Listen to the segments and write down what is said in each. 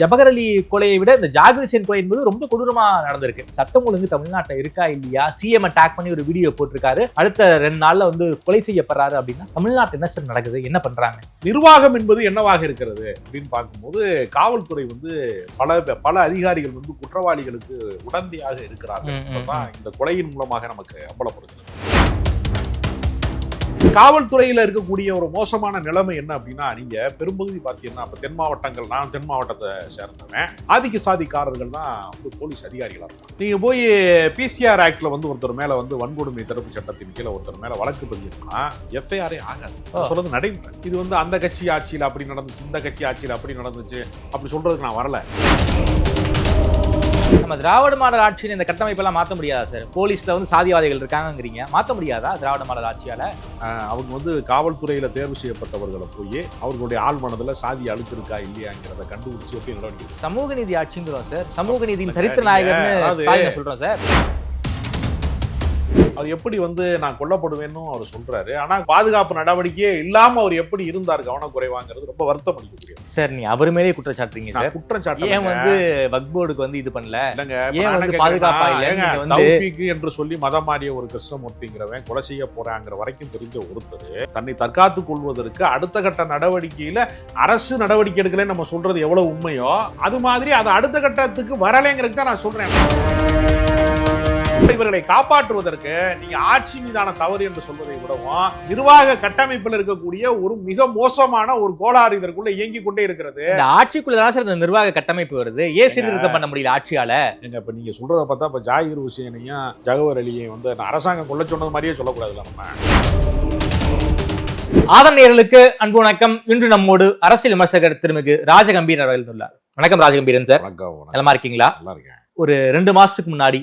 ஜபகர் அலி கொலையை விட இந்த ஜாகிர் ஹுசேன் கொலை என்பது ரொம்ப கொடூரமா நடந்திருக்கு. சட்டம் ஒழுங்கு தமிழ்நாட்டில் இருக்கா இல்லையா? சிஎம் அட்டாக் பண்ணி ஒரு வீடியோ போட்டிருக்காரு. அடுத்த ரெண்டு நாள்ல வந்து கொலை செய்யப்படுறாரு அப்படின்னா தமிழ்நாட்டு என்ன சார் நடக்குது? என்ன பண்றாங்க? நிர்வாகம் என்பது என்னவாக இருக்கிறது அப்படின்னு பார்க்கும்போது காவல்துறை வந்து பல பல அதிகாரிகள் வந்து குற்றவாளிகளுக்கு உடந்தையாக இருக்கிறார்கள். இந்த கொலையின் மூலமாக நமக்கு அம்பலப்படுகிறது. காவல்துறையில இருக்கக்கூடிய ஒரு மோசமான நிலைமை என்ன அப்படின்னா நீங்க பெரும்பகுதி பார்த்தீங்கன்னா இப்ப தென் மாவட்டங்கள் நான் தென் மாவட்டத்தை சேர்ந்தவன். ஆதிக்க சாதிக்காரர்கள் தான் வந்து போலீஸ் அதிகாரிகளா இருப்பாங்க. நீங்க போய் பிசிஆர் ஆக்ட்ல வந்து ஒருத்தர் மேல வந்து வன்கொடுமை தடுப்பு சட்டத்தின் கீழே ஒருத்தர் மேல வழக்கு பதிவுனா எஃப்ஐஆரே ஆகாது. சொல்றது நடைமுறை. இது வந்து அந்த கட்சி ஆட்சியில் அப்படி நடந்துச்சு இந்த கட்சி ஆட்சியில் அப்படி நடந்துச்சு அப்படி சொல்றதுக்கு நான் வரல. நம்ம திராவிட மாடல் ஆட்சியின் இந்த கட்டமைப்பெல்லாம் மாற்ற முடியாதா சார் போலீஸ்ல வந்து சாதிவாதிகள் இருக்காங்கங்கிறீங்க. மாற்ற முடியாதா திராவிட மாடல் ஆட்சியால? அவங்க வந்து காவல்துறையில தேர்வு செய்யப்பட்டவர்களை போய் அவர்களுடைய ஆள் மனதுல சாதி அழுக்கு இருக்கா இல்லையாங்கிறத கண்டுபிடிச்சு எப்படி நடவடிக்கை. சமூக நீதி ஆட்சிங்கிறோம் சார் சமூக நீதியின் சரித்திர நாயகர்னு சொல்றோம் சார் அவர் எப்படி வந்து நான் கொல்லப்படுவேன்னு அவர் சொல்றாரு. ஆனா பாதுகாப்பு நடவடிக்கையே இல்லாம அவர் எப்படி இருந்தார் கவனக்குறைவாங்கிறது ரொம்ப வருத்தம் அளிக்கக்கூடியது. சார் நீ அவர் மேலே குற்றச்சாட்டுறீங்க சார். குற்றம் ஏன் வந்து வக் போர்டுக்கு வந்து இது பண்ணல? இல்லைங்க ஏன் வந்து பாதுகாப்பா கேட்கிறேன்னா, இல்ல? ஏங்க, நீங்க வந்து- தௌஃபீக் என்று சொல்லி மதம் மாறிய ஒரு கிருஷ்ணமூர்த்திங்கிறவன் கொலை செய்ய போறாங்கிற வரைக்கும் தெரிஞ்ச ஒருத்தர் தன்னை தற்காத்துக் கொள்வதற்கு அடுத்த கட்ட நடவடிக்கையில அரசு நடவடிக்கை எடுக்கலன்னு நம்ம சொல்றது எவ்வளவு உண்மையோ அது மாதிரி அது அடுத்த கட்டத்துக்கு வரலைங்கிறது தான் நான் சொல்றேன். இவர்களை காப்பாற்றுவதற்கு நீங்க ஆட்சி மீதான தவறு என்று சொல்வதை விடவும் நிர்வாக கட்டமைப்பில் இருக்கக்கூடிய ஒரு மிக மோசமான ஒரு கோளாறு இதற்குள்ள இயங்கிக் கொண்டே இருக்கிறது. இந்த ஆட்சிக்குள்ள தானே சார் இந்த நிர்வாக கட்டமைப்பு வருது? ஏன் சீர்திருத்தம் பண்ண முடியல ஆட்சியால? நீங்க இப்ப நீங்க சொல்றத பார்த்தா இப்ப ஜாகிர் ஹுசேனையும் ஜகவர் அலியையும் வந்து அரசாங்கம் கொல்ல சொன்னது மாதிரியே சொல்லக்கூடாதுல்ல நம்ம. ஆதன் அன்பு வணக்கம். இன்று நம்மோடு அரசியல் விமர்சகர் திருமிகு ராஜகம்பீரன் அவர்கள் உள்ளார் வணக்கம் ராஜகம்பீரன் சார். நலமா இருக்கீங்களா? ஒரு ரெண்டு மாசத்துக்கு முன்னாடி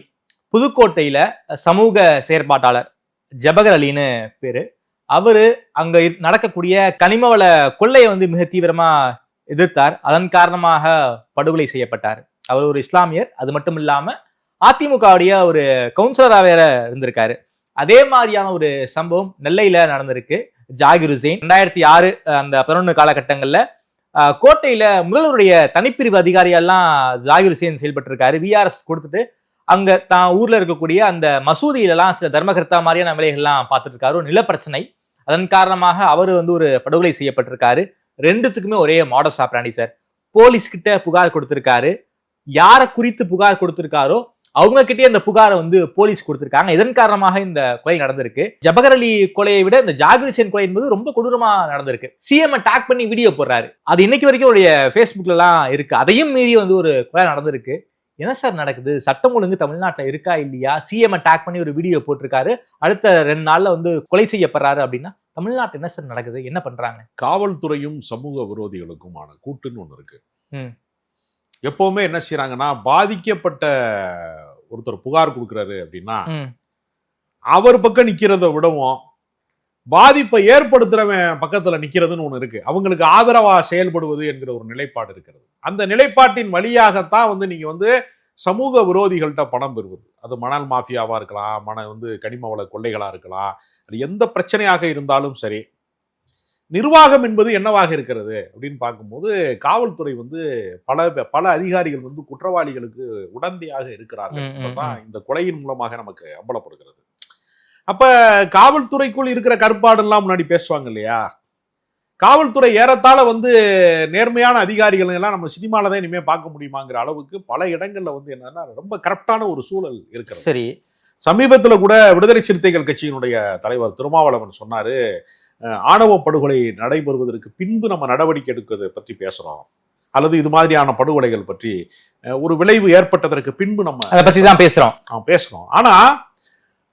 புதுக்கோட்டையில சமூக செயற்பாட்டாளர் ஜபகர் அலின்னு பேரு. அவரு அங்க நடக்கக்கூடிய கனிமவள கொள்ளையை வந்து மிக தீவிரமா எதிர்த்தார். அதன் காரணமாக படுகொலை செய்யப்பட்டார். அவர் ஒரு இஸ்லாமியர். அது மட்டும் இல்லாம அதிமுகவுடைய ஒரு கவுன்சிலரா வேற இருந்திருக்காரு. அதே மாதிரியான ஒரு சம்பவம் நெல்லையில நடந்திருக்கு. ஜாகிர் ஹுசைன் ரெண்டாயிரத்தி ஆறு அந்த பதினொன்று காலகட்டங்கள்ல கோட்டையில முதல்வருடைய தனிப்பிரிவு அதிகாரியெல்லாம் ஜாகிர் ஹுசேன் செயல்பட்டு இருக்காரு விஆர்எஸ் கொடுத்துட்டு அங்க தான் ஊர்ல இருக்கக்கூடிய அந்த மசூதியிலலாம் சில தர்மகர்த்தா மாதிரியான வேலைகள்லாம் பார்த்துட்டு இருக்காரு நில நிலப்பிரச்சனை. அதன் காரணமாக அவர் வந்து ஒரு படுகொலை செய்யப்பட்டிருக்காரு. ரெண்டுத்துக்குமே ஒரே மாடஸ் ஆப்ராண்டி சார் போலீஸ் கிட்ட புகார் கொடுத்திருக்காரு. யாரை குறித்து புகார் கொடுத்திருக்காரோ அவங்க கிட்டே அந்த புகாரை வந்து போலீஸ் கொடுத்திருக்காங்க. இதன் காரணமாக இந்த கொலை நடந்திருக்கு. ஜபகர் அலி கொலையை விட இந்த ஜாகிர் ஹுசேன் கொலை என்பது ரொம்ப கொடூரமா நடந்திருக்கு. சிஎம் டாக் பண்ணி வீடியோ போடுறாரு. அது இன்னைக்கு வரைக்கும் அவருடைய Facebookல எல்லாம் இருக்கு. அதையும் மீறி வந்து ஒரு கொலை நடந்திருக்கு. என்ன சார் நடக்குது? சட்டம் ஒழுங்கு தமிழ்நாட்டில் இருக்கா இல்லையா? சிஎம் டேக் பண்ணி ஒரு வீடியோ போட்டிருக்காரு. அடுத்த ரெண்டு நாள்ல வந்து கொலை செய்யப்படுறாரு அப்படின்னா தமிழ்நாட்டு என்ன சார் நடக்குது? என்ன பண்றாங்க? காவல்துறையும் சமூக விரோதிகளுக்குமான கூட்டுன்னு ஒண்ணு இருக்கு. எப்பவுமே என்ன செய்யறாங்கன்னா பாதிக்கப்பட்ட ஒருத்தர் புகார் கொடுக்குறாரு அப்படின்னா. அவர் பக்கம் நிக்கிறத விடவும் பாதிப்பை ஏற்படுத்துறவன் பக்கத்துல நிக்கிறதுன்னு ஒண்ணு இருக்கு. அவங்களுக்கு ஆதரவா செயல்படுவது என்கிற ஒரு நிலைப்பாடு இருக்கிறது. அந்த நிலைப்பாட்டின் வழியாகத்தான் வந்து நீங்க வந்து சமூக விரோதிகள்கிட்ட பணம் பெறுவது. அது மணல் மாஃபியாவா இருக்கலாம் மன வந்து கனிம வள கொள்ளைகளா இருக்கலாம் அது எந்த பிரச்சனையாக இருந்தாலும் சரி. நிர்வாகம் என்பது என்னவாக இருக்கிறது அப்படின்னு பார்க்கும்போது காவல்துறை வந்து பல பல அதிகாரிகள் வந்து குற்றவாளிகளுக்கு உடந்தையாக இருக்கிறார்கள் இந்த கொலையின் மூலமாக நமக்கு அம்பலப்படுகிறது. அப்ப காவல்துறைக்குள் இருக்கிற கற்பாடுலாம் முன்னாடி பேசுவாங்க இல்லையா? காவல்துறை ஏறத்தாழ வந்து நேர்மையான அதிகாரிகள் எல்லாம் நம்ம சினிமால தான் இனிமே பார்க்க முடியுமாங்கிற அளவுக்கு பல இடங்கள்ல வந்து என்னன்னா ரொம்ப கரெக்டான ஒரு சூழல் இருக்கிறது. சரி. சமீபத்துல கூட விடுதலை சிறுத்தைகள் கட்சியினுடைய தலைவர் திருமாவளவன் சொன்னாரு ஆணவ படுகொலை நடைபெறுவதற்கு பின்பு நம்ம நடவடிக்கை எடுக்கிறது பற்றி பேசுறோம். அல்லது இது மாதிரியான படுகொலைகள் பற்றி ஒரு விளைவு ஏற்பட்டதற்கு பின்பு நம்ம அதை பத்தி தான் பேசுறோம். ஆ, பேசணும் ஆனா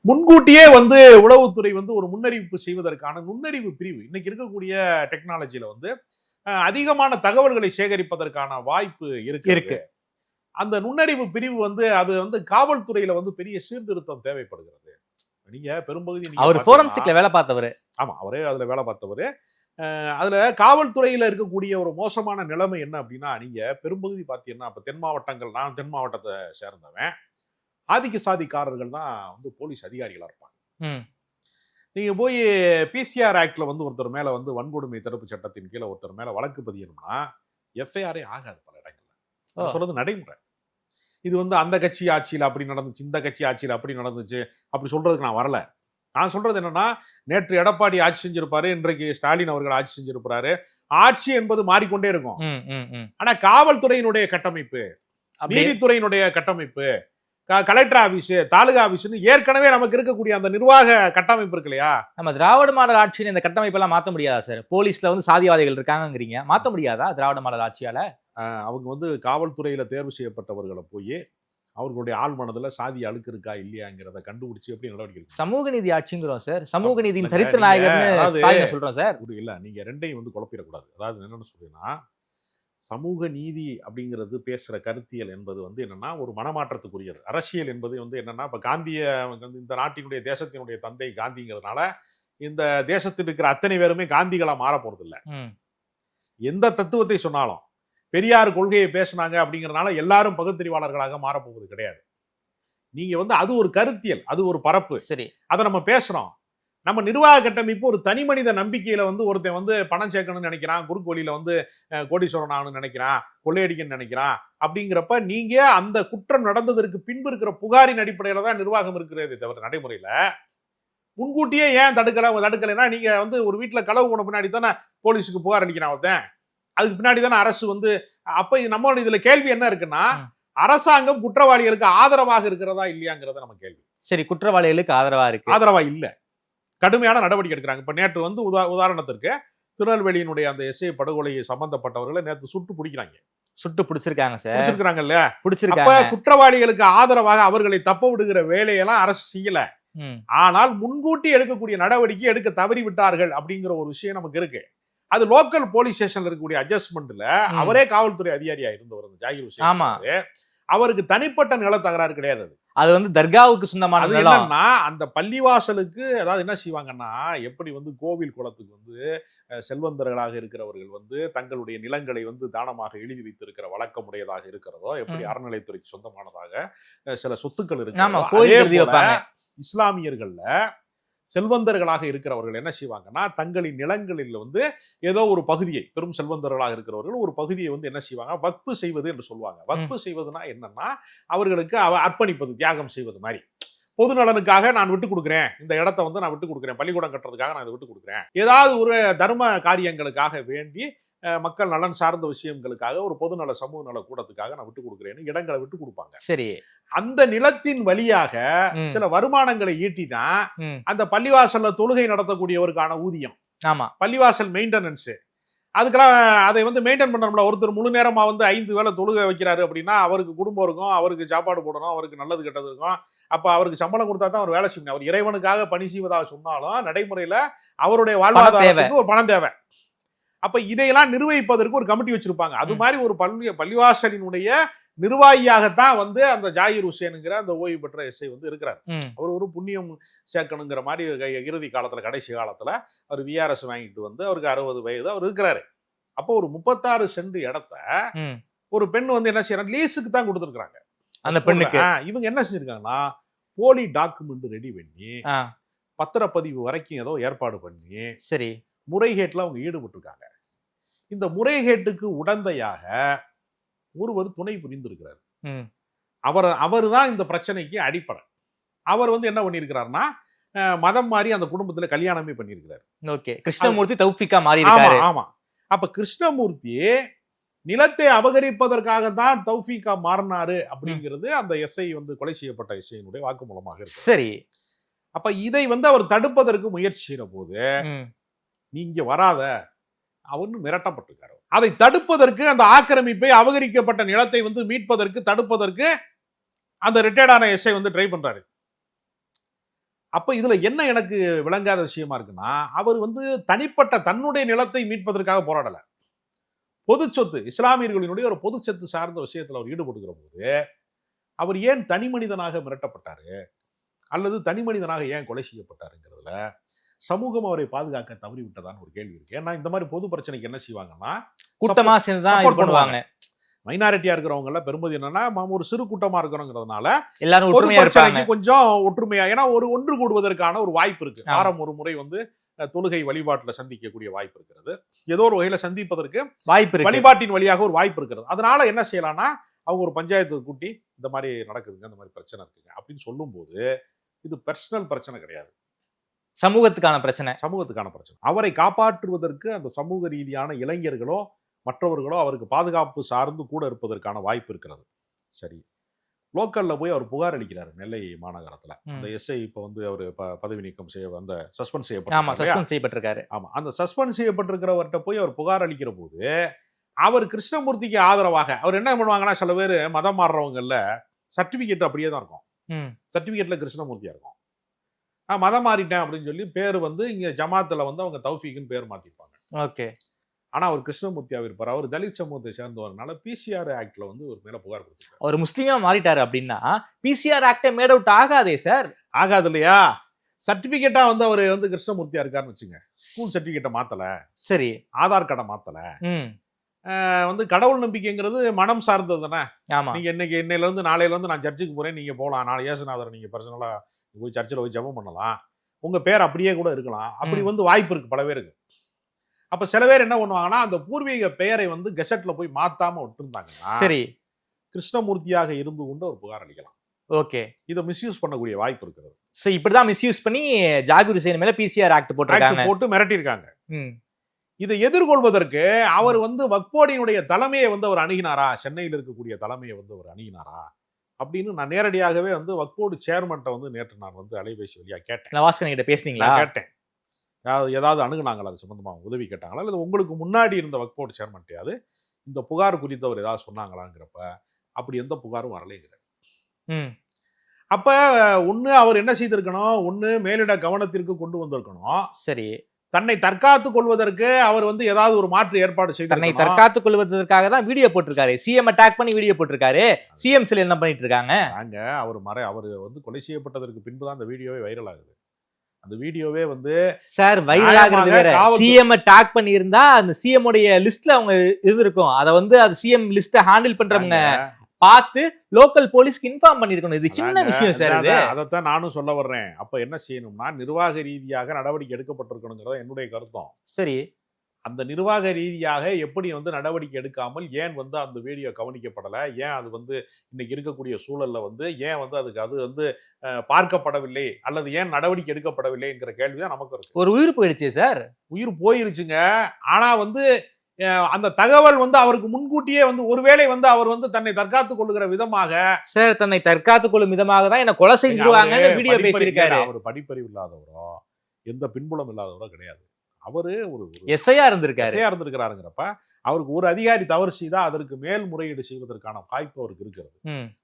முன்கூட்டியே வந்து உளவுத்துறை வந்து ஒரு முன்னறிவிப்பு செய்வதற்கான நுண்ணறிவு பிரிவு. இன்னைக்கு இருக்கக்கூடிய டெக்னாலஜில வந்து அதிகமான தகவல்களை சேகரிப்பதற்கான வாய்ப்பு இருக்கு இருக்கு. அந்த நுண்ணறிவு பிரிவு வந்து அது வந்து காவல்துறையில வந்து பெரிய சீர்திருத்தம் தேவைப்படுகிறது. நீங்க பெரும்பகுதி அவர் பார்த்தீங்கன்னா- போரன்சிக்ல வேலை பார்த்தவர். ஆமா அவரே அதுல வேலை பார்த்தவர். அதுல காவல்துறையில இருக்கக்கூடிய ஒரு மோசமான நிலைமை என்ன அப்படின்னா நீங்க பெரும்பகுதி பார்த்தீங்கன்னா இப்ப தென் மாவட்டங்கள் நான் தென் மாவட்டத்தை சேர்ந்தவன். ஆதிக்க சாதிக்காரர்கள் தான் வந்து போலீஸ் அதிகாரிகளா இருப்பாங்க ம். நீங்க போய் பிசிஆர் ஆக்ட்ல வந்து ஒருத்தர் மேல வந்து வன்கொடுமை தடுப்பு சட்டத்தின் கீழே ஒருத்தர் மேல வழக்கு பதியணும்னா எஃப்ஐஆரே ஆகாது பல இடங்கள்ல. சொல்றது நடைமுறை இது வந்து அந்த கட்சி ஆட்சியில் அப்படி நடந்துச்சு இந்த கட்சி ஆட்சியில் அப்படி நடந்துச்சு அப்படி சொல்றதுக்கு நான் வரல நான் சொல்றது என்னன்னா நேற்று எடப்பாடி ஆட்சி செஞ்சிருப்பாரு இன்றைக்கு ஸ்டாலின் அவர்கள் ஆட்சி செஞ்சிருப்பாரு ஆட்சி என்பது மாறிக்கொண்டே இருக்கும் ம், ம், ம். ஆனா காவல்துறையினுடைய கட்டமைப்பு நீதித்துறையினுடைய கட்டமைப்பு கலெக்டர் ஆபீஸ் தாலுகா ஆபீஸ்னு ஏற்கனவே நமக்கு இருக்கக்கூடிய அந்த நிர்வாக கட்டமைப்பு இருக்கு இல்லையா? நம்ம திராவிட மாடல் ஆட்சியின் இந்த கட்டமைப்பெல்லாம் மாத்த முடியாதா சார் போலீஸ்ல வந்து சாதிவாதிகள் இருக்காங்கங்கிறீங்க. மாத்த முடியாதா திராவிட மாடல் ஆட்சியால? அவங்க வந்து காவல்துறையில தேர்வு செய்யப்பட்டவர்களை போய் அவர்களுடைய ஆள் மனதுல சாதி அழுக்கு இருக்கா இல்லையாங்கிறத கண்டுபிடிச்சு எப்படி நடவடிக்கை? சமூக நீதி ஆட்சிங்கிறோம் சார் சமூக நீதியின் சரித்திர நாயகர்னு சொல்றோம் சார் இல்ல நீங்க ரெண்டையும் வந்து குழப்பிடக்கூடாது. அதாவது என்னன்னு சொல்றீங்கன்னா சமூக நீதி அப்படிங்கிறது பேசுற கருத்தியல் என்பது வந்து என்னன்னா ஒரு மனமாற்றத்துக்குரியது. அரசியல் என்பது வந்து என்னன்னா இப்ப காந்திய இந்த நாட்டினுடைய தேசத்தினுடைய தந்தை காந்திங்கிறதுனால இந்த தேசத்தில் இருக்கிற அத்தனை பேருமே காந்திகளா மாற ம். எந்த தத்துவத்தை சொன்னாலும் பெரியார் கொள்கையை பேசுனாங்க அப்படிங்கறதுனால எல்லாரும் பகுத்தறிவாளர்களாக மாறப்போவது கிடையாது. நீங்க வந்து அது ஒரு கருத்தியல் அது ஒரு பரப்பு. சரி. அதை நம்ம பேசுறோம். நம்ம நிர்வாக கட்டமைப்பு ஒரு தனி மனித நம்பிக்கையில வந்து ஒருத்தன் வந்து பணம் சேர்க்கணும்னு நினைக்கிறான் குறுக்கு வழியில வந்து கோடீஸ்வரன் ஆகணும்னு நினைக்கிறான் கொள்ளையடிக்கணும்னு நினைக்கிறான் அப்படிங்கிறப்ப நீங்க அந்த குற்றம் நடந்ததற்கு பின்பு இருக்கிற புகாரின் அடிப்படையில தான் நிர்வாகம் இருக்கிறதே தவிர நடைமுறையில முன்கூட்டியே ஏன் தடுக்கல தடுக்கலைன்னா நீங்க வந்து ஒரு வீட்டுல களவு போன பின்னாடி தானே போலீஸுக்கு புகார் அளிக்கிறான் ஒருத்தன். அதுக்கு பின்னாடி தானே அரசு வந்து அப்ப நம்மளோட இதுல கேள்வி என்ன இருக்குன்னா. அரசாங்கம் குற்றவாளிகளுக்கு ஆதரவாக இருக்கிறதா இல்லையாங்கிறத நம்ம கேள்வி. சரி குற்றவாளிகளுக்கு ஆதரவா இருக்கு. ஆதரவா இல்ல. கடுமையான நடவடிக்கை எடுக்கிறாங்க. இப்ப நேற்று வந்து உதா உதாரணத்திற்கு திருநெல்வேலியினுடைய அந்த எஸ்ஐ படுகொலை சம்பந்தப்பட்டவர்களை நேற்று சுட்டு பிடிக்கிறாங்க. சுட்டு பிடிச்சிருக்காங்க சார். பிடிச்சிருக்கிறாங்கல்ல அப்ப பிடிச்சிருக்காங்க. குற்றவாளிகளுக்கு ஆதரவாக அவர்களை தப்ப விடுகிற வேலையெல்லாம் அரசு செய்யல. ஆனால் முன்கூட்டி எடுக்கக்கூடிய நடவடிக்கை எடுக்க தவறி விட்டார்கள் அப்படிங்கிற ஒரு விஷயம் நமக்கு இருக்கு. அது லோக்கல் போலீஸ் ஸ்டேஷன்ல இருக்கக்கூடிய அட்ஜஸ்ட்மெண்ட்ல. அவரே காவல்துறை அதிகாரியா இருந்தவர் ஜாகிர். அவரு. அவருக்கு தனிப்பட்ட நில தகராறு கிடையாது அது. வந்து தர்காவுக்கு சொந்தமான அது நிலம் என்னன்னா அந்த பள்ளிவாசலுக்கு அதாவது என்ன செய்வாங்கன்னா எப்படி வந்து கோவில் குளத்துக்கு வந்து செல்வந்தர்களாக இருக்கிறவர்கள் வந்து தங்களுடைய நிலங்களை வந்து தானமாக எழுதி வைத்திருக்கிற வழக்கமுடையதாக இருக்கிறதோ எப்படி. அறநிலைத்துறைக்கு சொந்தமானதாக சில சொத்துக்கள் இருக்கு இஸ்லாமியர்கள்ல செல்வந்தர்களாக இருக்கிறவர்கள் என்ன செய்வாங்கன்னா தங்களின் நிலங்களில் வந்து ஏதோ ஒரு பகுதியை பெரும் செல்வந்தர்களாக இருக்கிறவர்கள் ஒரு பகுதியை வந்து என்ன செய்வாங்க? வக்பு செய்வது என்று சொல்லுவாங்க. வக்பு செய்வதுனா என்னன்னா அவர்களுக்கு அவ அர்ப்பணிப்பது தியாகம் செய்வது மாதிரி. பொது நலனுக்காக நான் விட்டு கொடுக்குறேன். இந்த இடத்த வந்து நான் விட்டு கொடுக்குறேன். பள்ளிக்கூடம் கட்டுறதுக்காக நான் இதை விட்டு கொடுக்குறேன். ஏதாவது ஒரு தர்ம காரியங்களுக்காக வேண்டி மக்கள் நலன் சார்ந்த விஷயங்களுக்காக ஒரு பொதுநல சமூக நல கூடத்துக்காக நான் விட்டு கொடுக்குறேன்னு இடங்களை விட்டு கொடுப்பாங்க. சரி. அந்த நிலத்தின் வழியாக. சில வருமானங்களை ஈட்டி தான் ம். அந்த பள்ளிவாசல்ல தொழுகை நடத்தக்கூடியவருக்கான ஊதியம். ஆமா. பள்ளிவாசல் மெயின்டெனன்ஸ். அதுக்கெல்லாம் அதை வந்து மெயின்டைன் பண்ணணும்ல. ஒருத்தர் முழு நேரமா வந்து ஐந்து வேளை தொழுகை வைக்கிறாரு அப்படின்னா அவருக்கு குடும்பம் இருக்கும் அவருக்கு சாப்பாடு போடணும் அவருக்கு நல்லது கெட்டது இருக்கும். அப்ப அவருக்கு சம்பளம் கொடுத்தா தான் அவர் வேலை செய்யணும் அவர் இறைவனுக்காக பணி செய்வதாக சொன்னாலும் நடைமுறையில அவருடைய வாழ்வாதாரத்துக்கு ஒரு பணம் தேவை. அப்ப இதையெல்லாம் நிர்வகிப்பதற்கு ஒரு கமிட்டி வச்சிருப்பாங்க. அது. மாதிரி ஒரு பள்ளி பள்ளிவாசலினுடைய நிர்வாகியாகத்தான் வந்து அந்த ஜாகிர் ஹுசேனுங்கிற அந்த ஓய்வு பெற்ற எஸ்ஐ வந்து இருக்கிறார். அவர் ஒரு புண்ணியம் சேர்க்கணுங்கிற மாதிரி இறுதி காலத்துல கடைசி காலத்துல அவர் விஆர்எஸ் வாங்கிட்டு வந்து அவருக்கு அறுபது வயது அவர் இருக்கிறாரு. அப்போ ஒரு முப்பத்தாறு சென்ட் இடத்த. ஒரு பெண் வந்து என்ன செய்யறாங்க லீஸுக்கு தான் கொடுத்துருக்காங்க அந்த பெண்ணுக்கு. இவங்க என்ன செஞ்சிருக்காங்கன்னா போலி டாக்குமெண்ட் ரெடி பண்ணி பத்திரப்பதிவு வரைக்கும் ஏதோ ஏற்பாடு பண்ணி சரி. முறைகேட்டில் அவங்க ஈடுபட்டிருக்காங்க. இந்த முறைகேட்டுக்கு உடந்தையாக ஒருவர் துணை புரிந்திருக்கிறார். அவர் அவர் தான் இந்த பிரச்சனைக்கு அடிப்படை. அவர் வந்து என்ன பண்ணியிருக்கிறாருன்னா மதம் மாறி அந்த குடும்பத்துல கல்யாணமே பண்ணியிருக்கிறார். ஓகே. கிருஷ்ணமூர்த்தி தௌஃபிகா மாறி ஆமா இருக்காரு. ஆமா. அப்ப கிருஷ்ணமூர்த்தி நிலத்தை அபகரிப்பதற்காக தான் தௌஃபீகா மாறினாரு அப்படிங்கிறது அந்த எஸ்ஐ வந்து கொலை செய்யப்பட்ட எஸ்ஐனுடைய வாக்குமூலமாக இருக்கு. சரி. அப்ப இதை வந்து அவர் தடுப்பதற்கு முயற்சி செய்யற போது. நீங்க வராத அவன்னு மிரட்டப்பட்டிருக்காரு அதை தடுப்பதற்கு அந்த ஆக்கிரமிப்பை அபகரிக்கப்பட்ட நிலத்தை வந்து மீட்பதற்கு தடுப்பதற்கு அந்த ரிட்டையர்டான எஸ்ஐ வந்து ட்ரை பண்றாரு. அப்ப இதுல என்ன எனக்கு விளங்காத விஷயமா இருக்குன்னா அவர் வந்து தனிப்பட்ட தன்னுடைய நிலத்தை மீட்பதற்காக போராடல. பொது சொத்து இஸ்லாமியர்களினுடைய ஒரு பொது சொத்து சார்ந்த விஷயத்தில் அவர் ஈடுபடுகிற போது அவர் ஏன் தனி மனிதனாக மிரட்டப்பட்டாரு? அல்லது தனி மனிதனாக ஏன் கொலை செய்யப்பட்டாருங்கிறதுல சமூகம் அவரை பாதுகாக்க தவறி விட்டதான்னு ஒரு கேள்வி இருக்கு. ஏன்னா இந்த மாதிரி பொது பிரச்சனைக்கு என்ன செய்வாங்கன்னா கூட்டமா சேர்ந்து பண்ணுவாங்க. மைனாரிட்டியா இருக்கிறவங்க எல்லாம் பெரும்பதி என்னன்னா ஒரு சிறு கூட்டமா இருக்கிறோங்கிறதுனால எல்லாரும் ஒற்றுமையா கொஞ்சம் ஒற்றுமையா ஏன்னா ஒரு ஒன்று கூடுவதற்கான ஒரு வாய்ப்பு இருக்கு. வாரம் ஒரு முறை வந்து தொழுகை வழிபாட்டுல சந்திக்கக்கூடிய வாய்ப்பு இருக்கிறது. ஏதோ ஒரு வகையில சந்திப்பதற்கு வாய்ப்பு வழிபாட்டின் வழியாக ஒரு வாய்ப்பு இருக்கிறது. அதனால என்ன செய்யலாம்னா அவங்க ஒரு பஞ்சாயத்து கூட்டி இந்த மாதிரி நடக்குதுங்க இந்த மாதிரி பிரச்சனை இருக்குங்க. அப்படின்னு சொல்லும்போது இது பர்சனல் பிரச்சனை கிடையாது. சமூகத்துக்கான பிரச்சனை. சமூகத்துக்கான பிரச்சனை. அவரை காப்பாற்றுவதற்கு அந்த சமூக ரீதியான இளைஞர்களோ மற்றவர்களோ அவருக்கு பாதுகாப்பு சார்ந்து கூட இருப்பதற்கான வாய்ப்பு இருக்கிறது. சரி. லோக்கல்ல போய் அவர் புகார் அளிக்கிறாரு நெல்லை மாநகரத்துல. அந்த எஸ்ஐ இப்ப வந்து அவர் பதவி நீக்கம் செய்ய அந்த சஸ்பெண்ட் செய்யப்பட்டிருக்காரு ஆமா அந்த சஸ்பெண்ட் செய்யப்பட்டிருக்கிறவர்கிட்ட போய் அவர் புகார் அளிக்கிற போது அவர் கிருஷ்ணமூர்த்திக்கு ஆதரவாக அவர் என்ன பண்ணுவாங்கன்னா சில பேர் மதம் மாறுறவங்கல்ல சர்டிபிகேட் அப்படியே தான் இருக்கும் சர்டிபிகேட்ல கிருஷ்ணமூர்த்தியா இருக்கும். நான் மதம் மாறிட்டேன் அப்படின்னு சொல்லி பேர் வந்து இங்க ஜமாத்துல வந்து அவங்க தௌஃபீக்குன்னு பேர் மாத்திருப்பாங்க ஓகே. ஆனா அவர் கிருஷ்ணமூர்த்தியாவே இருப்பார் அவர் தலித் சமூகத்தை சேர்ந்தவர்னால பிசிஆர் ஆக்ட்ல வந்து ஒரு மேல புகார் கொடுத்துருக்காரு. அவர் முஸ்லீமா மாறிட்டாரு அப்படின்னா பிசிஆர் ஆக்டை மேட் அவுட் ஆகாதே சார் ஆகாது இல்லையா? சர்டிபிகேட்டா வந்து அவர் வந்து கிருஷ்ணமூர்த்தியா இருக்காருன்னு வச்சுங்க. ஸ்கூல் சர்டிபிகேட்டை மாத்தல. சரி. ஆதார் கார்டை மாத்தல. ம். அஹ் வந்து கடவுள் நம்பிக்கைங்கிறது மனம் சார்ந்தது தானே நீங்க இன்னைக்கு இன்னையில இருந்து நாளையில இருந்து நான் சர்ச்சுக்கு போறேன் நீங்க போகலாம் நாளை இயேசுநாதரை நீங்க பர்சனலா போய் சர்ச்சில் போய் ஜெபம் பண்ணலாம். உங்க பேர் அப்படியே கூட இருக்கலாம். அப்படி. வந்து வாய்ப்பு இருக்கு பல பேருக்கு. அப்ப சில பேர் என்ன பண்ணுவாங்கன்னா அந்த பூர்வீக பெயரை வந்து கெசட்ல போய் மாத்தாம விட்டுருந்தாங்கன்னா சரி. கிருஷ்ணமூர்த்தியாக இருந்து கொண்டு ஒரு புகார் அளிக்கலாம். ஓகே. இதை மிஸ்யூஸ் பண்ணக்கூடிய வாய்ப்பு இருக்கிறது. சோ இப்படிதான் மிஸ்யூஸ் பண்ணி ஜாகிர் ஹுசேன் மேல பிசிஆர் ஆக்ட் போட்டிருக்காங்க Act போட்டு மிரட்டியிருக்காங்க. இதை எதிர்கொள்வதற்கு அவர் வந்து வக்போர்டினுடைய தலைமையை வந்து அவர் அணுகினாரா? சென்னையில் இருக்கக்கூடிய தலைமையை வந்து அவர் அணுகினாரா? அப்படின்னு நான் நேரடியாகவே வந்து வக்போர்டு சேர்மன்ட்ட வந்து நேற்று நான் வந்து அலைபேசி வழியா கேட்டேன். நவாஸ்கன் கிட்ட பேசுனீங்களா? கேட்டேன். ஏதாவது ஏதாவது அணுகுனாங்களா அது சம்பந்தமா? உதவி கேட்டாங்களா? அல்லது உங்களுக்கு முன்னாடி இருந்த வக்போர்டு சேர்மன்ட்டையாவது இந்த புகார் குறித்து அவர் ஏதாவது சொன்னாங்களாங்கிறப்ப அப்படி எந்த புகாரும் வரலைங்கிற. ம். அப்ப ஒண்ணு அவர் என்ன செய்திருக்கணும்? ஒண்ணு மேலிட கவனத்திற்கு கொண்டு வந்திருக்கணும். சரி. தன்னை தற்காத்துக் கொள்வதற்கு அவர் வந்து ஏதாவது ஒரு மாற்று ஏற்பாடு தன்னை செய்திருக்கணும் தற்காத்துக் கொள்வதற்காக தான் வீடியோ போட்டிருக்காரு. சிஎம் அட்டாக் பண்ணி வீடியோ போட்டிருக்காரு. சிஎம் சில என்ன பண்ணிட்டு இருக்காங்க? நாங்க அவர் மறை அவர் வந்து கொலை செய்யப்பட்டதற்கு பின்புதான் அந்த வீடியோவே வைரல் ஆகுது. அந்த வீடியோவே வந்து சார் வைரல் ஆகுறது வேற. சிஎம் டாக் பண்ணி இருந்தா அந்த சிஎம் உடைய லிஸ்ட்ல அவங்க இருந்திருக்கும் அத வந்து அது சிஎம் லிஸ்ட ஹேண்டில் பண்றவங்க பார்த்து லோக்கல் போலீஸ்க்கு இன்ஃபார்ம் பண்ணிருக்கணும் இது சின்ன விஷயம் சார் அதைத்தான் நானும் சொல்ல வர்றேன். அப்ப என்ன செய்யணும்னா நிர்வாக ரீதியாக நடவடிக்கை எடுக்கப்பட்டிருக்கணுங்கிறத என்னுடைய கருத்தம். சரி. அந்த நிர்வாக ரீதியாக எப்படி வந்து நடவடிக்கை எடுக்காமல் ஏன் வந்து அந்த வீடியோ கவனிக்கப்படலை? ஏன் அது வந்து இன்னைக்கு இருக்கக்கூடிய சூழல்ல வந்து ஏன் வந்து அதுக்கு அது வந்து பார்க்கப்படவில்லை? அல்லது ஏன் நடவடிக்கை எடுக்கப்படவில்லை என்கிற கேள்விதான் நமக்கு இருக்கு. ஒரு உயிர் போயிடுச்சு சார். உயிர் போயிருச்சுங்க. ஆனா வந்து அந்த தகவல் வந்து அவருக்கு முன்கூட்டியே வந்து ஒருவேளை வந்து அவர் வந்து தன்னை தற்காத்துக் கொள்ளுகிற விதமாக சார் தன்னை தற்காத்துக் கொள்ளும் விதமாக தான் என்ன கொலை செஞ்சிருவாங்கன்னு அவரு வீடியோ படிப்பறிவு பேசியிருக்காரு. அவரு படிப்பறிவு இல்லாதவரோ எந்த பின்புலம் இல்லாதவரோ கிடையாது. அவரு ஒரு ஒரு எஸ்ஐயா இருந்திருக்காரு. எஸ்ஐயா இருந்திருக்கிறாருங்கிறப்ப அவருக்கு ஒரு அதிகாரி தவறு செய்தா அதற்கு மேல் முறையீடு செய்வதற்கான வாய்ப்பு அவருக்கு இருக்கிறது.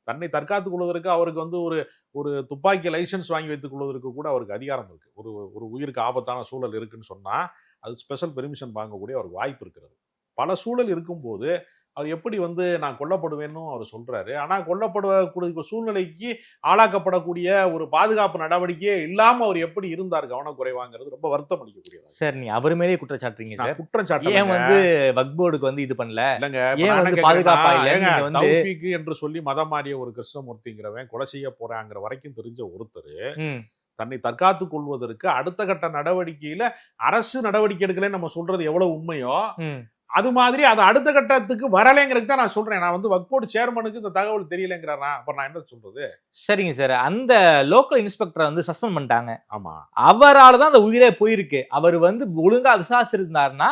தன்னை தற்காத்துக் கொள்வதற்கு அவருக்கு வந்து ஒரு ஒரு துப்பாக்கி லைசென்ஸ் வாங்கி வைத்துக் கொள்வதற்கு கூட அவருக்கு அதிகாரம் இருக்கு. ஒரு ஒரு உயிருக்கு ஆபத்தான சூழல் இருக்குன்னு சொன்னா அது ஸ்பெஷல் பெர்மிஷன் வாங்கக்கூடிய அவருக்கு வாய்ப்பு இருக்கிறது. பல சூழல் இருக்கும்போது அவர் எப்படி வந்து நான் கொல்லப்படுவேன்னு அவர் சொல்றாரு ஆனா கொல்லப்படக்கூடிய சூழ்நிலைக்கு ஆளாக்கப்படக்கூடிய ஒரு பாதுகாப்பு நடவடிக்கையே இல்லாம அவர் எப்படி இருந்தார் கவனக்குறைவாங்கிறது ரொம்ப வருத்தம் அளிக்கக்கூடியது சார் நீ அவர் மேலேயே குற்றச்சாட்டுறீங்க சார் குற்றம் ஏன். வந்து வக்போர்டுக்கு வந்து இது பண்ணல இல்லங்க ஏன் பாதுகாப்பா கேக்குறேன்னா, இல்ல? ஏங்க, நீங்க வந்து- தௌஃபீக் என்று சொல்லி மதம் மாறிய ஒரு கிருஷ்ணமூர்த்திங்கிறவன் கொலை செய்ய போறாங்கிற வரைக்கும் தெரிஞ்ச ஒருத்தர் தன்னை தற்காத்துக் கொள்வதற்கு அடுத்த கட்ட நடவடிக்கையில அரசு நடவடிக்கை எடுக்கலன்னு நம்ம சொல்றது எவ்வளவு உண்மையோ. அது மாதிரி அது அடுத்த கட்டத்துக்கு வரலைங்கிறது தான் நான் சொல்றேன். நான் வந்து வக்போர்டு சேர்மனுக்கு இந்த தகவல் தெரியலங்கிறேன்? அப்ப நான் என்ன சொல்றது? சரிங்க சார் அந்த லோக்கல் இன்ஸ்பெக்டரை வந்து சஸ்பெண்ட் பண்ணிட்டாங்க. ஆமா. அவரால தான் அந்த உயிரே போயிருக்கு. அவர் வந்து ஒழுங்கா விசாரிச்சிருந்தாருன்னா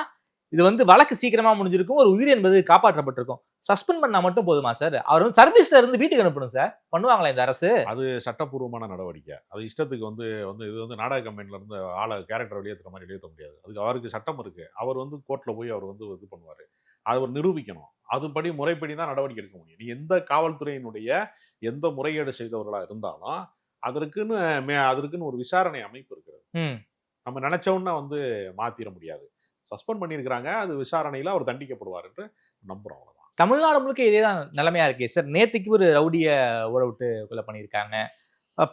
இது வந்து வழக்கு சீக்கிரமா முடிஞ்சிருக்கும். ஒரு உயிர் என்பது காப்பாற்றப்பட்டிருக்கும். சஸ்பெண்ட் பண்ணா மட்டும் போதுமா சார் அவர் வந்து சர்வீஸ்ல இருந்து வீட்டுக்கு அனுப்பணும் சார் பண்ணுவாங்களா இந்த அரசு? அது சட்டப்பூர்வமான நடவடிக்கை. அது இஷ்டத்துக்கு வந்து வந்து இது வந்து நாடக கம்பெனில இருந்து ஆளை கேரக்டர் வெளியேற்றுற மாதிரி வெளியேற்ற முடியாது. அதுக்கு அவருக்கு சட்டம் இருக்கு. அவர் வந்து கோர்ட்ல போய் அவர் வந்து இது பண்ணுவாரு. அவர் நிரூபிக்கணும். அதுபடி முறைப்படி தான் நடவடிக்கை எடுக்க முடியும். நீ எந்த காவல்துறையினுடைய எந்த முறைகேடு செய்தவர்களா இருந்தாலும் அதற்குன்னு மே- அதற்குன்னு ஒரு விசாரணை அமைப்பு இருக்கிறது. நம்ம நினைச்ச உடனே வந்து மாத்திர முடியாது. சஸ்பெண்ட் பண்ணியிருக்கிறாங்க. அது விசாரணையில அவர் தண்டிக்கப்படுவார் என்று நம்புறோம். அவ்வளவுதான் தமிழ்நாடு முழுக்க இதே தான் நிலைமையா இருக்கு. சார் நேத்துக்கு ஒரு ரவுடிய ஊற விட்டு கொலை பண்ணியிருக்காங்க.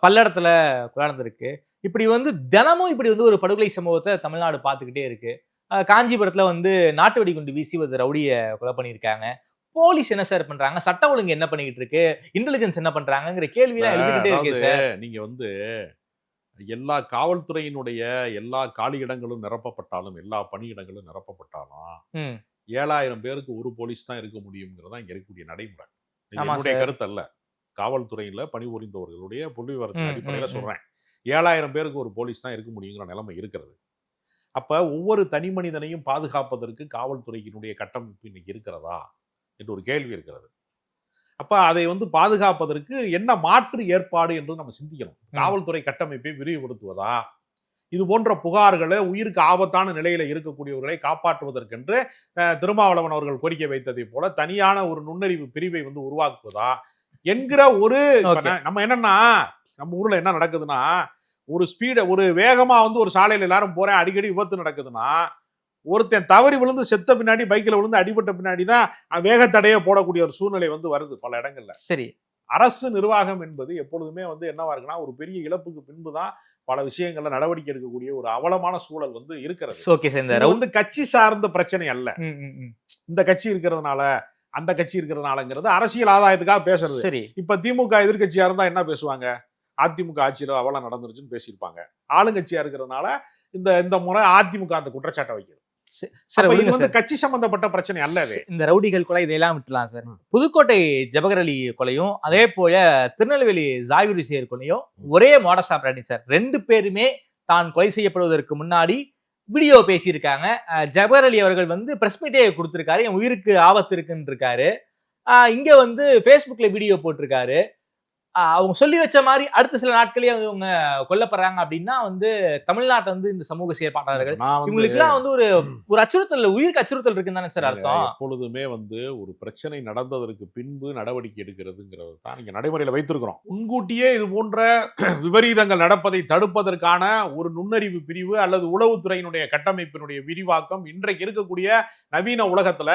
பல்லடத்துல குழந்திருக்கு இப்படி வந்து தினமும் இப்படி வந்து ஒரு படுகொலை சம்பவத்தை தமிழ்நாடு பார்த்துக்கிட்டே இருக்கு. காஞ்சிபுரத்துல வந்து நாட்டு வெடிகுண்டு வீசி ஒரு ரவுடிய கொலை பண்ணியிருக்காங்க. போலீஸ் என்ன சார் பண்றாங்க? சட்டம் ஒழுங்கு என்ன பண்ணிக்கிட்டு இருக்கு? இன்டெலிஜென்ஸ் என்ன பண்றாங்கங்கிற கேள்வி எல்லாம் எழுதிக்கிட்டே இருக்கு சார். நீங்க வந்து எல்லா காவல்துறையினுடைய எல்லா காலியிடங்களும் நிரப்பப்பட்டாலும் எல்லா பணியிடங்களும் நிரப்பப்பட்டாலும். ஏழாயிரம் பேருக்கு ஒரு போலீஸ் தான் இருக்க முடியுங்கிறதா இங்க இருக்கக்கூடிய நடைமுறை. என்னுடைய. கருத்து அல்ல காவல்துறையில பணிபுரிந்தவர்களுடைய புள்ளி விவரத்தின் அடிப்படையில. சொல்றேன். ஏழாயிரம் பேருக்கு ஒரு போலீஸ் தான் இருக்க முடியுங்கிற நிலைமை இருக்கிறது. அப்ப ஒவ்வொரு தனி மனிதனையும் பாதுகாப்பதற்கு காவல்துறையினுடைய கட்டமைப்பு இன்னைக்கு இருக்கிறதா என்று ஒரு கேள்வி இருக்கிறது. அப்ப அதை வந்து பாதுகாப்பதற்கு என்ன மாற்று ஏற்பாடு என்று நம்ம சிந்திக்கணும். காவல்துறை கட்டமைப்பை விரிவுபடுத்துவதா? இது போன்ற புகார்களை உயிருக்கு ஆபத்தான நிலையில இருக்கக்கூடியவர்களை காப்பாற்றுவதற்கென்று திருமாவளவன் அவர்கள் கோரிக்கை வைத்ததை போல தனியான ஒரு நுண்ணறிவு பிரிவை வந்து உருவாக்குவதா? என்கிற ஒரு நம்ம என்னன்னா நம்ம ஊர்ல என்ன நடக்குதுன்னா ஒரு ஸ்பீட ஒரு வேகமா வந்து ஒரு சாலையில எல்லாரும் போறேன் அடிக்கடி விபத்து நடக்குதுன்னா ஒருத்தன் தவறி விழுந்து செத்த பின்னாடி பைக்கில் விழுந்து அடிபட்ட பின்னாடி தான் வேகத்தடையை போடக்கூடிய ஒரு சூழ்நிலை வந்து வருது பல இடங்கள்ல. சரி. அரசு நிர்வாகம் என்பது எப்பொழுதுமே வந்து என்னவா இருக்குன்னா ஒரு பெரிய இழப்புக்கு பின்பு தான் பல விஷயங்கள்ல நடவடிக்கை எடுக்கக்கூடிய ஒரு அவலமான சூழல் வந்து இருக்கிறது. ஓகே சார் வந்து கட்சி சார்ந்த பிரச்சனை அல்ல. இந்த கட்சி இருக்கிறதுனால அந்த கட்சி இருக்கிறதுனாலங்கிறது அரசியல் ஆதாயத்துக்காக பேசுறது. சரி. இப்ப திமுக எதிர்க்கட்சியா இருந்தா என்ன பேசுவாங்க? அதிமுக ஆட்சியில அவலம் நடந்துருச்சுன்னு பேசியிருப்பாங்க. ஆளுங்கட்சியா இருக்கிறதுனால இந்த இந்த முறை அதிமுக அந்த குற்றச்சாட்டை வைக்கிறது. சார் இது வந்து. கட்சி சம்பந்தப்பட்ட பிரச்சனை அல்ல இந்த ரவுடிகள் கொலை இதெல்லாம் விட்டுலாம் சார். புதுக்கோட்டை ஜபகர் அலி கொலையும் அதே போல திருநெல்வேலி ஜாகிர் சேர் கொலையும் ஒரே மாடஸ் ஆப்ராடி சார். ரெண்டு பேருமே தான் கொலை செய்யப்படுவதற்கு முன்னாடி வீடியோ பேசியிருக்காங்க. அஹ் ஜபகர் அலி அவர்கள் வந்து பிரஸ் மீட்டே கொடுத்திருக்காரு. என் உயிருக்கு ஆபத்து இருக்குன்னு இருக்காரு இங்க வந்து ஃபேஸ்புக்ல வீடியோ போட்டிருக்காரு. அவங்க சொல்லி வச்ச மாதிரி அடுத்த சில நாட்களே அவங்க கொல்லப்படுறாங்க அப்படின்னா வந்து தமிழ்நாட்டை வந்து இந்த சமூக செயற்பாட்டாளர்கள். நான் வந்து இவங்களுக்கு எல்லாம் வந்து ஒரு ஒரு அச்சுறுத்தல் உயிருக்கு அச்சுறுத்தல் இருக்குன்னு தானே சார் அர்த்தம்? எப்பொழுதுமே வந்து ஒரு பிரச்சனை நடந்ததற்கு பின்பு நடவடிக்கை எடுக்கிறதுங்கிறது தான் இங்க நடைமுறையில வைத்திருக்கிறோம். முன்கூட்டியே இது போன்ற விபரீதங்கள் நடப்பதை தடுப்பதற்கான ஒரு நுண்ணறிவு பிரிவு அல்லது உளவுத்துறையினுடைய கட்டமைப்பினுடைய விரிவாக்கம் இன்றைக்கு இருக்கக்கூடிய நவீன உலகத்துல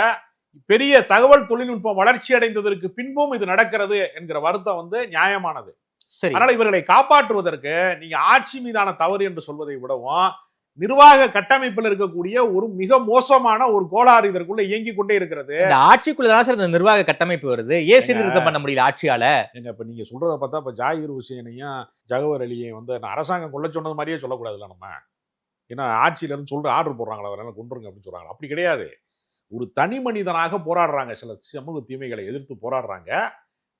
பெரிய தகவல் தொழில்நுட்பம் வளர்ச்சி அடைந்ததற்கு பின்பும் இது நடக்கிறது என்கிற வருத்தம் வந்து நியாயமானது. சரி. அதனால இவர்களை காப்பாற்றுவதற்கு நீங்க ஆட்சி மீதான தவறு என்று சொல்வதை விடவும் நிர்வாக கட்டமைப்பில் இருக்கக்கூடிய ஒரு மிக மோசமான ஒரு கோளாறு இதற்குள்ள இயங்கிக் கொண்டே இருக்கிறது. இந்த ஆட்சிக்குள்ள தானே சார் இந்த நிர்வாக கட்டமைப்பு வருது? ஏன் சீர்திருத்தம் பண்ண முடியல ஆட்சியால? எங்க இப்ப நீங்க சொல்றத பார்த்தா இப்ப ஜாகிர் ஹுசேனையும் ஜகவர் அலியையும் வந்து அரசாங்கம் கொள்ள சொன்னது மாதிரியே சொல்லக்கூடாதுல்ல நம்ம. ஏன்னா ஆட்சியில இருந்து சொல்ற ஆர்டர் போடுறாங்களா அதனால கொண்டுருங்க அப்படின்னு சொல்றாங்க. அப்படி கிடையாது. ஒரு தனி மனிதனாக போராடுறாங்க. சில சமூக தீமைகளை எதிர்த்து போராடுறாங்க.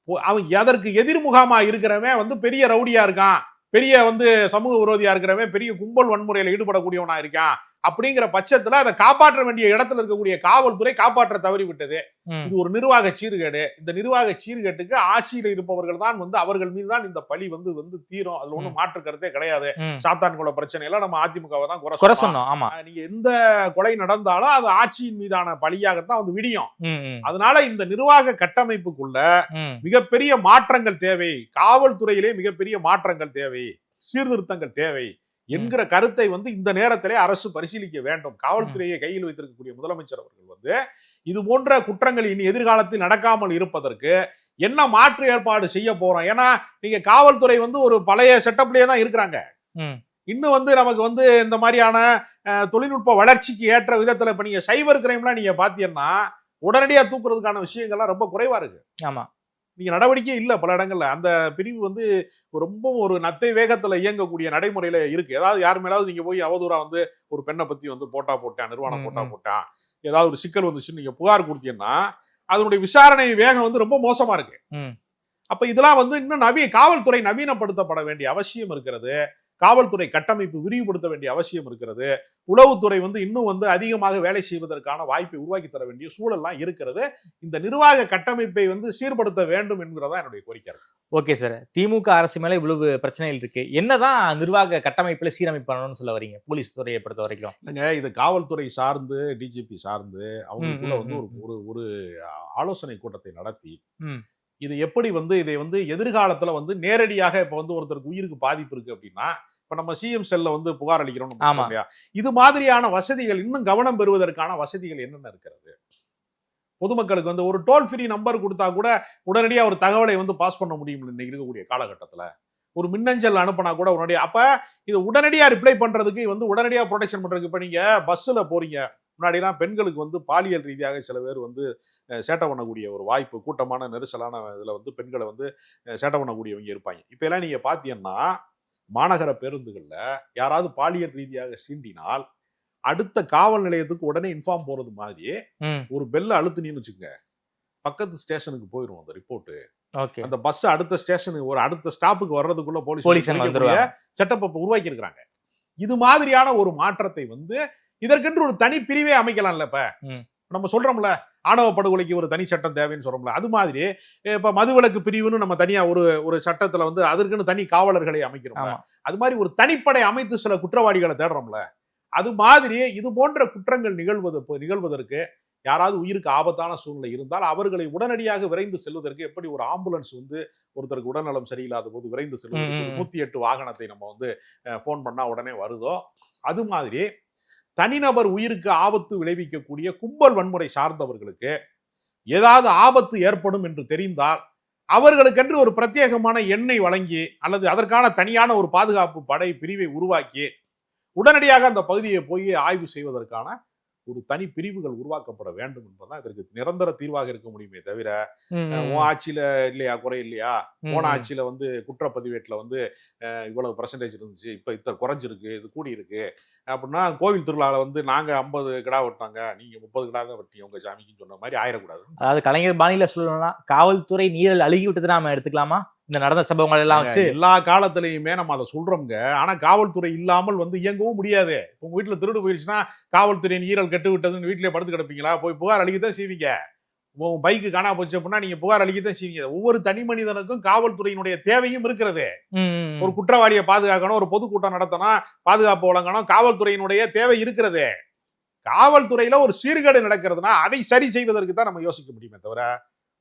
போ- அவன் எதற்கு எதிர்முகமாக இருக்கிறவன் வந்து பெரிய ரவுடியாக இருக்கான். பெரிய வந்து சமூக விரோதியாக இருக்கிறவன் பெரிய கும்பல் வன்முறையில் ஈடுபடக்கூடியவனாக இருக்கான். அப்படிங்கிற பட்சத்துல அதை காப்பாற்ற வேண்டிய இடத்துல இருக்கக்கூடிய காவல்துறை காப்பாற்ற தவறி விட்டது. ம். இது ஒரு நிர்வாக சீர்கேடு. இந்த நிர்வாக சீர்கேட்டுக்கு ஆட்சியில் இருப்பவர்கள் தான் வந்து அவர்கள் மீது தான் இந்த பழி வந்து வந்து தீரும். அதுல ஒண்ணும் மாற்று கருத்தே கிடையாது. சாத்தான் குல பிரச்சனை எல்லாம் நம்ம அதிமுகவை தான் குறை. சொன்னோம். ஆமா. நீங்க எந்த கொலை நடந்தாலும் அது ஆட்சியின் மீதான பழியாகத்தான் வந்து விடியும். அதனால இந்த நிர்வாக கட்டமைப்புக்குள்ள. மிகப்பெரிய மாற்றங்கள் தேவை. காவல்துறையிலே மிகப்பெரிய மாற்றங்கள் தேவை. சீர்திருத்தங்கள் தேவை. என்கிற கருத்தை வந்து இந்த நேரத்திலே அரசு பரிசீலிக்க வேண்டும். காவல்துறையை கையில் வைத்திருக்கக்கூடிய முதலமைச்சர் அவர்கள் வந்து இது போன்ற குற்றங்கள் இனி எதிர்காலத்தில் நடக்காமல் இருப்பதற்கு என்ன மாற்று ஏற்பாடு செய்ய போறோம்? ஏன்னா நீங்க காவல்துறை வந்து ஒரு பழைய செட்டப்லயே தான் இருக்கிறாங்க. இன்னும் வந்து நமக்கு வந்து இந்த மாதிரியான தொழில்நுட்ப வளர்ச்சிக்கு ஏற்ற விதத்துல இப்ப நீங்க சைபர் கிரைம்லாம் நீங்க பாத்தீங்கன்னா உடனடியா தூக்குறதுக்கான விஷயங்கள்லாம் ரொம்ப குறைவா இருக்கு. ஆமா. நீங்க நடவடிக்கை இல்ல பல இடங்கள்ல அந்த பிரிவு வந்து ரொம்ப ஒரு நத்தை வேகத்துல இயங்கக்கூடிய நடைமுறையில இருக்கு ஏதாவது யார் மேலாவது நீங்க போய் அவதூறா வந்து ஒரு பெண்ணை பத்தி வந்து போட்டா போட்டேன் நிர்வாணம் போட்டா. போட்டேன் ஏதாவது ஒரு சிக்கல் வந்துச்சு நீங்க புகார் கொடுத்தீங்கன்னா அதனுடைய விசாரணை வேகம் வந்து ரொம்ப மோசமா இருக்கு ம். அப்ப இதெல்லாம் வந்து இன்னும் நவீன காவல்துறை நவீனப்படுத்தப்பட வேண்டிய அவசியம் இருக்கிறது காவல்துறை கட்டமைப்பு விரிவுபடுத்த வேண்டிய அவசியம் இருக்கிறது. உளவுத்துறை வந்து இன்னும் வந்து அதிகமாக வேலை செய்வதற்கான வாய்ப்பை உருவாக்கி தர வேண்டிய சூழல்லாம் இருக்கிறது. இந்த நிர்வாக கட்டமைப்பை வந்து சீர்படுத்த வேண்டும் என்கிறதா என்னுடைய கோரிக்கை. Okay sir. திமுக அரசு மேல இவ்வளவு பிரச்சனைகள் இருக்கு. என்னதான் நிர்வாக கட்டமைப்புல சீரமைப்பு பண்ணணும்னு சொல்ல வரீங்க? போலீஸ் துறையை பொறுத்த வரைக்கும். இல்லைங்க இது காவல்துறை சார்ந்து டிஜிபி சார்ந்து அவங்களுக்குள்ள வந்து ஒரு ஒரு ஆலோசனை கூட்டத்தை நடத்தி. இது எப்படி வந்து இதை வந்து எதிர்காலத்துல வந்து நேரடியாக இப்ப வந்து ஒருத்தருக்கு உயிருக்கு பாதிப்பு இருக்கு அப்படின்னா இப்ப நம்ம சிஎம் செல்ல வந்து புகார் அளிக்கிறோம். இல்லையா? இது மாதிரியான வசதிகள் இன்னும் கவனம் பெறுவதற்கான வசதிகள் என்னென்ன இருக்கிறது? பொதுமக்களுக்கு வந்து ஒரு டோல் ஃப்ரீ நம்பர் கொடுத்தா கூட உடனடியாக ஒரு தகவலை வந்து பாஸ் பண்ண முடியும் இன்னைக்கு இருக்கக்கூடிய காலகட்டத்துல. ஒரு மின்னஞ்சல் அனுப்புனா கூட உடனடியாக அப்ப இது உடனடியா ரிப்ளை பண்றதுக்கு வந்து உடனடியா ப்ரொடெக்ஷன் பண்றதுக்கு இப்ப நீங்க பஸ்ல போறீங்க. முன்னாடிலாம் பெண்களுக்கு வந்து பாலியல் ரீதியாக சில பேர் வந்து சேட்டை பண்ணக்கூடிய ஒரு வாய்ப்பு கூட்டமான நெரிசலான இதில் வந்து பெண்களை வந்து சேட்டை பண்ணக்கூடியவங்க இருப்பாங்க. இப்போ எல்லாம் நீங்க பார்த்தீங்கன்னா மாநகர பேருந்துகள்ல யாராவது பாலியல் ரீதியாக சீண்டினால் அடுத்த காவல் நிலையத்துக்கு உடனே இன்ஃபார்ம் போறது மாதிரி ஒரு பெல்ல அழுத்துனீன்னு வச்சுக்கோங்க. பக்கத்து ஸ்டேஷனுக்கு போயிடும் அந்த ரிப்போர்ட் ஓகே. அந்த பஸ் அடுத்த ஸ்டேஷனுக்கு ஒரு அடுத்த ஸ்டாப்புக்கு வர்றதுக்குள்ள போலீஸ் செட்டப் உருவாக்கி இருக்கிறாங்க இது மாதிரியான ஒரு மாற்றத்தை வந்து இதற்கென்று ஒரு தனி பிரிவே அமைக்கலாம்ல இப்ப. நம்ம சொல்றோம்ல ஆணவ படுகொலைக்கு ஒரு தனி சட்டம் தேவைன்னு சொல்றோம்ல அது மாதிரி இப்ப மதுவிலக்கு பிரிவுன்னு நம்ம தனியா ஒரு ஒரு சட்டத்துல வந்து அதற்குன்னு தனி காவலர்களை அமைக்கிறோம் அது மாதிரி ஒரு தனிப்படை அமைத்து சில குற்றவாளிகளை தேடுறோம்ல அது மாதிரி இது போன்ற குற்றங்கள் நிகழ்வது நிகழ்வதற்கு யாராவது உயிருக்கு ஆபத்தான சூழ்நிலை இருந்தால் அவர்களை உடனடியாக விரைந்து செல்வதற்கு எப்படி ஒரு ஆம்புலன்ஸ் வந்து ஒருத்தருக்கு உடல்நலம் சரியில்லாத போது விரைந்து செல்வதற்கு. நூத்தி எட்டு வாகனத்தை நம்ம வந்து ஃபோன் பண்ணா உடனே வருதோ அது மாதிரி தனிநபர் உயிருக்கு ஆபத்து விளைவிக்கக்கூடிய கும்பல் வன்முறை சார்ந்தவர்களுக்கு ஏதாவது ஆபத்து ஏற்படும் என்று தெரிந்தால் அவர்களுக்கென்று ஒரு பிரத்யேகமான எண்ணெய் வழங்கி அல்லது அதற்கான தனியான ஒரு பாதுகாப்பு படை பிரிவை உருவாக்கி உடனடியாக அந்த பகுதியை போய் ஆய்வு செய்வதற்கான ஒரு தனி பிரிவுகள் உருவாக்கப்பட வேண்டும் என்பதுதான் இதற்கு நிரந்தர தீர்வாக இருக்க முடியுமே தவிர உன் ஆட்சியில இல்லையா குறை இல்லையா போன. ஆட்சியில வந்து குற்றப்பதிவேட்டில் வந்து இவ்வளவு பர்சன்டேஜ் இருந்துச்சு இப்ப இத்தனை குறைஞ்சிருக்கு இது கூடி இருக்கு அப்படின்னா கோவில் திருவிழாவில் வந்து நாங்க ஐம்பது கிடா வெட்டாங்க நீங்க முப்பது கிடா தான் வெட்டி உங்க சாமிக்குன்னு சொன்ன மாதிரி ஆயிடக்கூடாது. அதாவது கலைஞர் பாணியில சொல்லணும்னா காவல்துறை நீரல் அழுகி விட்டது நாம எடுத்துக்கலாமா? இந்த நடந்த சம்பவங்கள் எல்லாம் வச்சு எல்லா காலத்திலயுமே நம்ம அதை சொல்றோம்ங்க. ஆனா காவல்துறை இல்லாமல் வந்து இயங்கவும் முடியாது. உங்க வீட்டுல திருடு போயிருச்சுன்னா காவல்துறையின் ஈரல் கெட்டு விட்டதுன்னு வீட்டிலே படுத்து கிடப்பீங்களா? போய் புகார் அளிக்கத்தான் செய்வீங்க. உங்க பைக்கு காணா போச்சு அப்படின்னா நீங்க புகார் அளிக்கத்தான் செய்வீங்க. ஒவ்வொரு தனி மனிதனுக்கும் காவல்துறையினுடைய தேவையும் இருக்கிறது. ஒரு குற்றவாளியை பாதுகாக்கணும் ஒரு பொதுக்கூட்டம் நடத்தணும் பாதுகாப்பு வழங்கணும் காவல்துறையினுடைய தேவை இருக்கிறது. காவல்துறையில ஒரு சீர்கேடு நடக்கிறதுனா அதை சரி செய்வதற்கு தான் நம்ம யோசிக்க முடியுமே தவிர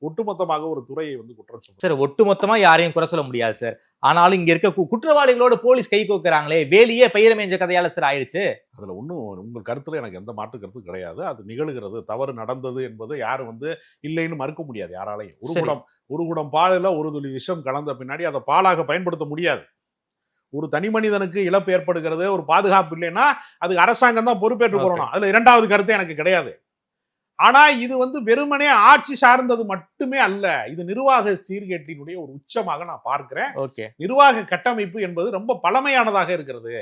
ஒட்டுமொத்தமாக ஒரு துறையை வந்து குற்றம் சொல்றது. சார் ஒட்டுமொத்தமா யாரையும் குறை சொல்ல முடியாது சார். ஆனாலும் இங்க இருக்க குற்றவாளிகளோட போலீஸ் கை கோக்குறாங்களே வேலியே பயிர மேஞ்ச கதையால சார் ஆயிடுச்சு. அதுல ஒன்றும் உங்கள் கருத்துல எனக்கு எந்த மாற்று கருத்து கிடையாது. அது நிகழ்கிறது தவறு நடந்தது என்பது யாரும் வந்து இல்லைன்னு மறுக்க முடியாது யாராலையும். ஒரு. குடம் ஒரு குடம் பாலில் ஒரு துளி விஷம் கலந்த பின்னாடி அதை பாலாக பயன்படுத்த முடியாது. ஒரு தனி மனிதனுக்கு இழப்பு ஏற்படுகிறது ஒரு பாதுகாப்பு இல்லைன்னா அதுக்கு அரசாங்கம் தான் பொறுப்பேற்று. போறணும் அதுல இரண்டாவது கருத்து எனக்கு கிடையாது. ஆனா இது வந்து வெறுமனே ஆட்சி சார்ந்தது மட்டுமே அல்ல. இது நிர்வாக சீர்கேட்டினுடைய ஒரு உச்சமாக நான் பார்க்கிறேன். ஓகே. நிர்வாக கட்டமைப்பு என்பது ரொம்ப பழமையானதாக இருக்கிறது.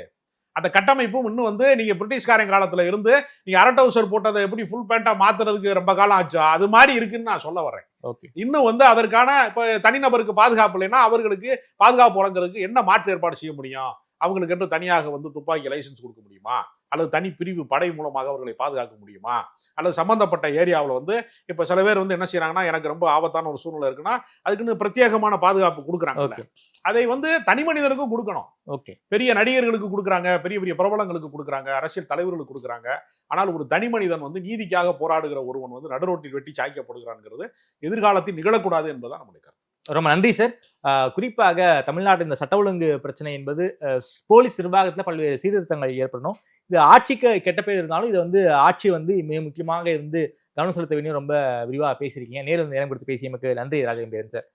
அந்த கட்டமைப்பும் இன்னும் வந்து நீங்க பிரிட்டிஷ்காரன் காலத்துல இருந்து நீங்க அரை டவுசர் போட்டதை எப்படி ஃபுல் பேண்டா மாத்துறதுக்கு ரொம்ப காலம் ஆச்சா? அது மாதிரி இருக்குன்னு நான் சொல்ல வரேன். ஓகே. இன்னும் வந்து அதற்கான இப்ப தனிநபருக்கு பாதுகாப்பு இல்லைன்னா அவர்களுக்கு பாதுகாப்பு வழங்குறதுக்கு என்ன மாற்று ஏற்பாடு செய்ய முடியும்? அவங்களுக்கு என்று தனியாக வந்து துப்பாக்கி லைசென்ஸ் கொடுக்க முடியுமா? அல்லது தனி பிரிவு படை மூலமாக அவர்களை பாதுகாக்க முடியுமா? அல்லது சம்பந்தப்பட்ட ஏரியாவில் வந்து இப்ப சில பேர் வந்து என்ன செய்யறாங்கன்னா எனக்கு ரொம்ப ஆபத்தான ஒரு சூழ்நிலை இருக்குன்னா அதுக்குன்னு பிரத்யேகமான பாதுகாப்பு கொடுக்குறாங்க அதை வந்து தனி மனிதனுக்கும் கொடுக்கணும். ஓகே. பெரிய நடிகர்களுக்கு கொடுக்குறாங்க பெரிய பெரிய பிரபலங்களுக்கு கொடுக்குறாங்க அரசியல் தலைவர்களுக்கு கொடுக்குறாங்க. ஆனால் ஒரு தனி மனிதன் வந்து நீதிக்காக போராடுகிற ஒருவன் வந்து நடுரோட்டில் வெட்டி சாய்க்கப்படுகிறான்ங்கிறது எதிர்காலத்தில் நிகழக்கூடாது என்பதுதான் நம்முடைய கருத்து. ரொம்ப நன்றி சார். குறிப்பாக தமிழ்நாடு இந்த சட்ட ஒழுங்கு பிரச்சனை என்பது போலீஸ் நிர்வாகத்தில் பல்வேறு சீர்திருத்தங்கள் ஏற்படணும். இது ஆட்சிக்கு கெட்ட பேர் இருந்தாலும் இது வந்து ஆட்சி வந்து மிக முக்கியமாக இருந்து கவனம் செலுத்த வேண்டிய ரொம்ப விரிவாக பேசியிருக்கீங்க. நேரில் நேரம் கொடுத்து பேசியமைக்கு நன்றி ராஜேந்திரன் சார்.